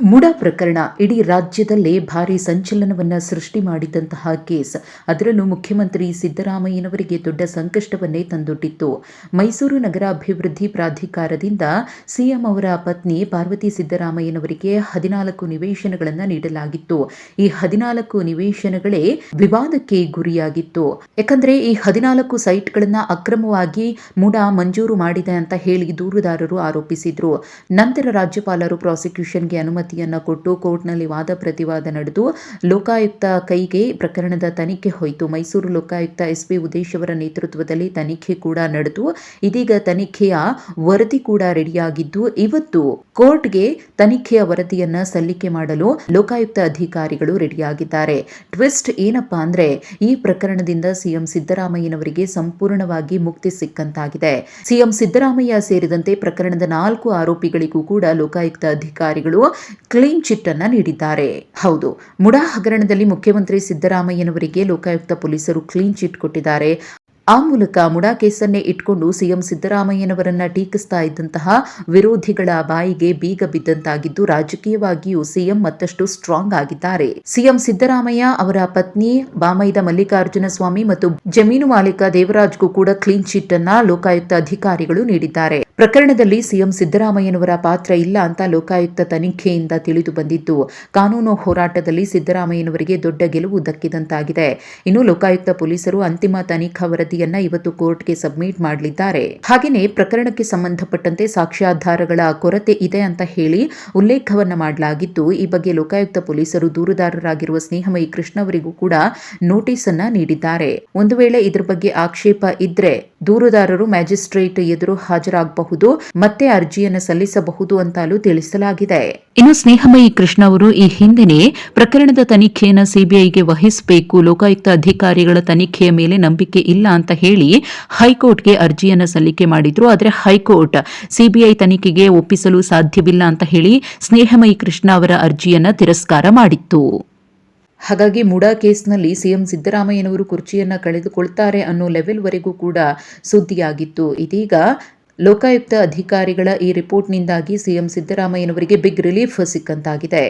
MUDA ಪ್ರಕರಣ ಇಡೀ ರಾಜ್ಯದಲ್ಲೇ ಭಾರಿ ಸಂಚಲನವನ್ನ ಸೃಷ್ಟಿ ಮಾಡಿದಂತಹ ಕೇಸ್. ಅದರಲ್ಲೂ ಮುಖ್ಯಮಂತ್ರಿ ಸಿದ್ದರಾಮಯ್ಯನವರಿಗೆ ದೊಡ್ಡ ಸಂಕಷ್ಟವನ್ನೇ ತಂದೊಡ್ಡಿತ್ತು. ಮೈಸೂರು ನಗರ ಅಭಿವೃದ್ಧಿ ಪ್ರಾಧಿಕಾರದಿಂದ ಸಿಎಂ ಅವರ ಪತ್ನಿ ಪಾರ್ವತಿ ಸಿದ್ದರಾಮಯ್ಯನವರಿಗೆ ಹದಿನಾಲ್ಕು ನಿವೇಶನಗಳನ್ನು ನೀಡಲಾಗಿತ್ತು. ಈ ಹದಿನಾಲ್ಕು ನಿವೇಶನಗಳೇ ವಿವಾದಕ್ಕೆ ಗುರಿಯಾಗಿತ್ತು. ಯಾಕಂದ್ರೆ ಈ ಹದಿನಾಲ್ಕು ಸೈಟ್ಗಳನ್ನು ಅಕ್ರಮವಾಗಿ ಮುಡ ಮಂಜೂರು ಮಾಡಿದೆ ಅಂತ ಹೇಳಿ ದೂರುದಾರರು ಆರೋಪಿಸಿದ್ರು. ನಂತರ ರಾಜ್ಯಪಾಲರು ಪ್ರಾಸಿಕ್ಯೂಷನ್ಗೆ ಅನುಮತಿಯನ್ನ ಕೊಟ್ಟು ಕೋರ್ಟ್ನಲ್ಲಿ ವಾದ ಪ್ರತಿವಾದ ನಡೆದು ಲೋಕಾಯುಕ್ತ ಕೈಗೆ ಪ್ರಕರಣದ ತನಿಖೆ ಹೋಯಿತು. ಮೈಸೂರು ಲೋಕಾಯುಕ್ತ ಎಸ್ ಪಿ ಉದೇಶ್ ಅವರ ನೇತೃತ್ವದಲ್ಲಿ ತನಿಖೆ ಕೂಡ ನಡೆದು, ಇದೀಗ ತನಿಖೆಯ ವರದಿ ಕೂಡ ರೆಡಿಯಾಗಿದ್ದು, ಇವತ್ತು ಕೋರ್ಟ್ಗೆ ತನಿಖೆಯ ವರದಿಯನ್ನ ಸಲ್ಲಿಕೆ ಮಾಡಲು ಲೋಕಾಯುಕ್ತ ಅಧಿಕಾರಿಗಳು ರೆಡಿಯಾಗಿದ್ದಾರೆ. ಟ್ವಿಸ್ಟ್ ಏನಪ್ಪಾ ಅಂದ್ರೆ, ಈ ಪ್ರಕರಣದಿಂದ ಸಿಎಂ ಸಿದ್ದರಾಮಯ್ಯನವರಿಗೆ ಸಂಪೂರ್ಣವಾಗಿ ಮುಕ್ತಿ ಸಿಕ್ಕಂತಾಗಿದೆ. ಸಿಎಂ ಸಿದ್ದರಾಮಯ್ಯ ಸೇರಿದಂತೆ ಪ್ರಕರಣದ ನಾಲ್ಕು ಆರೋಪಿಗಳಿಗೂ ಕೂಡ ಲೋಕಾಯುಕ್ತ ಅಧಿಕಾರಿಗಳು ಕ್ಲೀನ್ ಚಿಟ್ ಅನ್ನ ನೀಡಿದ್ದಾರೆ. ಹೌದು ಮುಡಾ ಹಗರಣದಲ್ಲಿ ಮುಖ್ಯಮಂತ್ರಿ ಸಿದ್ದರಾಮಯ್ಯನವರಿಗೆ ಲೋಕಾಯುಕ್ತ ಪೊಲೀಸರು ಕ್ಲೀನ್ ಚಿಟ್ ಕೊಟ್ಟಿದ್ದಾರೆ. ಆ ಮೂಲಕ ಮುಡಾ ಕೇಸನ್ನೇ ಇಟ್ಕೊಂಡು ಸಿಎಂ ಸಿದ್ದರಾಮಯ್ಯನವರನ್ನ ಟೀಕಿಸ್ತಾ ಇದ್ದಂತಹ ವಿರೋಧಿಗಳ ಬಾಯಿಗೆ ಬೀಗ ಬಿದ್ದಂತಾಗಿದ್ದು ರಾಜಕೀಯವಾಗಿಯೂ ಸಿಎಂ ಮತ್ತಷ್ಟು ಸ್ಟ್ರಾಂಗ್ ಆಗಿದ್ದಾರೆ. ಸಿಎಂ ಸಿದ್ದರಾಮಯ್ಯ ಅವರ ಪತ್ನಿ ಬಾಮೈದ ಮಲ್ಲಿಕಾರ್ಜುನ ಸ್ವಾಮಿ ಮತ್ತು ಜಮೀನು ಮಾಲೀಕ ದೇವರಾಜ್ಗೂ ಕೂಡ ಕ್ಲೀನ್ ಚಿಟ್ ಅನ್ನ ಲೋಕಾಯುಕ್ತ ಅಧಿಕಾರಿಗಳು ನೀಡಿದ್ದಾರೆ. ಪ್ರಕರಣದಲ್ಲಿ ಸಿಎಂ ಸಿದ್ದರಾಮಯ್ಯನವರ ಪಾತ್ರ ಇಲ್ಲ ಅಂತ ಲೋಕಾಯುಕ್ತ ತನಿಖೆಯಿಂದ ತಿಳಿದು ಬಂದಿದ್ದು, ಕಾನೂನು ಹೋರಾಟದಲ್ಲಿ ಸಿದ್ದರಾಮಯ್ಯನವರಿಗೆ ದೊಡ್ಡ ಗೆಲುವು ದಕ್ಕಿದಂತಾಗಿದೆ. ಇನ್ನು ಲೋಕಾಯುಕ್ತ ಪೊಲೀಸರು ಅಂತಿಮ ತನಿಖಾ ವರದಿಯನ್ನ ಇವತ್ತು ಕೋರ್ಟ್ಗೆ ಸಬ್ಮಿಟ್ ಮಾಡಲಿದ್ದಾರೆ. ಹಾಗೆಯೇ ಪ್ರಕರಣಕ್ಕೆ ಸಂಬಂಧಪಟ್ಟಂತೆ ಸಾಕ್ಷ್ಯಾಧಾರಗಳ ಕೊರತೆ ಇದೆ ಅಂತ ಹೇಳಿ ಉಲ್ಲೇಖವನ್ನ ಮಾಡಲಾಗಿದ್ದು, ಈ ಬಗ್ಗೆ ಲೋಕಾಯುಕ್ತ ಪೊಲೀಸರು ದೂರುದಾರರಾಗಿರುವ ಸ್ನೇಹಮಯಿ ಕೃಷ್ಣ ಅವರಿಗೂ ಕೂಡ ನೋಟಿಸ್ ಅನ್ನ ನೀಡಿದ್ದಾರೆ. ಒಂದು ವೇಳೆ ಇದರ ಬಗ್ಗೆ ಆಕ್ಷೇಪ ಇದ್ರೆ ದೂರುದಾರರು ಮ್ಯಾಜಿಸ್ಟ್ರೇಟ್ ಎದುರು ಹಾಜರಾಗಬಹುದು, ಮತ್ತೆ ಅರ್ಜಿಯನ್ನು ಸಲ್ಲಿಸಬಹುದು ಅಂತಲೂ ತಿಳಿಸಲಾಗಿದೆ. ಇನ್ನು ಸ್ನೇಹಮಯಿ ಕೃಷ್ಣ ಅವರು ಈ ಹಿಂದೆನೇ ಪ್ರಕರಣದ ತನಿಖೆಯನ್ನು ಸಿಬಿಐಗೆ ವಹಿಸಬೇಕು, ಲೋಕಾಯುಕ್ತ ಅಧಿಕಾರಿಗಳ ತನಿಖೆಯ ಮೇಲೆ ನಂಬಿಕೆ ಇಲ್ಲ ಅಂತ ಹೇಳಿ ಹೈಕೋರ್ಟ್ಗೆ ಅರ್ಜಿಯನ್ನು ಸಲ್ಲಿಕೆ ಮಾಡಿದ್ರು. ಆದರೆ ಹೈಕೋರ್ಟ್ ಸಿಬಿಐ ತನಿಖೆಗೆ ಒಪ್ಪಿಸಲು ಸಾಧ್ಯವಿಲ್ಲ ಅಂತ ಹೇಳಿ ಸ್ನೇಹಮಯಿ ಕೃಷ್ಣ ಅವರ ಅರ್ಜಿಯನ್ನು ತಿರಸ್ಕಾರ ಮಾಡಿತ್ತು. ಹಾಗಾಗಿ ಮುಡಾ ಕೇಸ್ನಲ್ಲಿ ಸಿಎಂ ಸಿದ್ದರಾಮಯ್ಯನವರು ಕುರ್ಚಿಯನ್ನ ಕಳೆದುಕೊಳ್ತಾರೆ ಅನ್ನೋ ಲೆವೆಲ್ವರೆಗೂ ಕೂಡ ಸುದ್ದಿಯಾಗಿತ್ತು. ಇದೀಗ ಲೋಕಾಯುಕ್ತ ಅಧಿಕಾರಿಗಳ ಈ ರಿಪೋರ್ಟ್ನಿಂದಾಗಿ ಸಿಎಂ ಸಿದ್ದರಾಮಯ್ಯನವರಿಗೆ ಬಿಗ್ ರಿಲೀಫ್ ಸಿಕ್ಕಂತಾಗಿದೆ.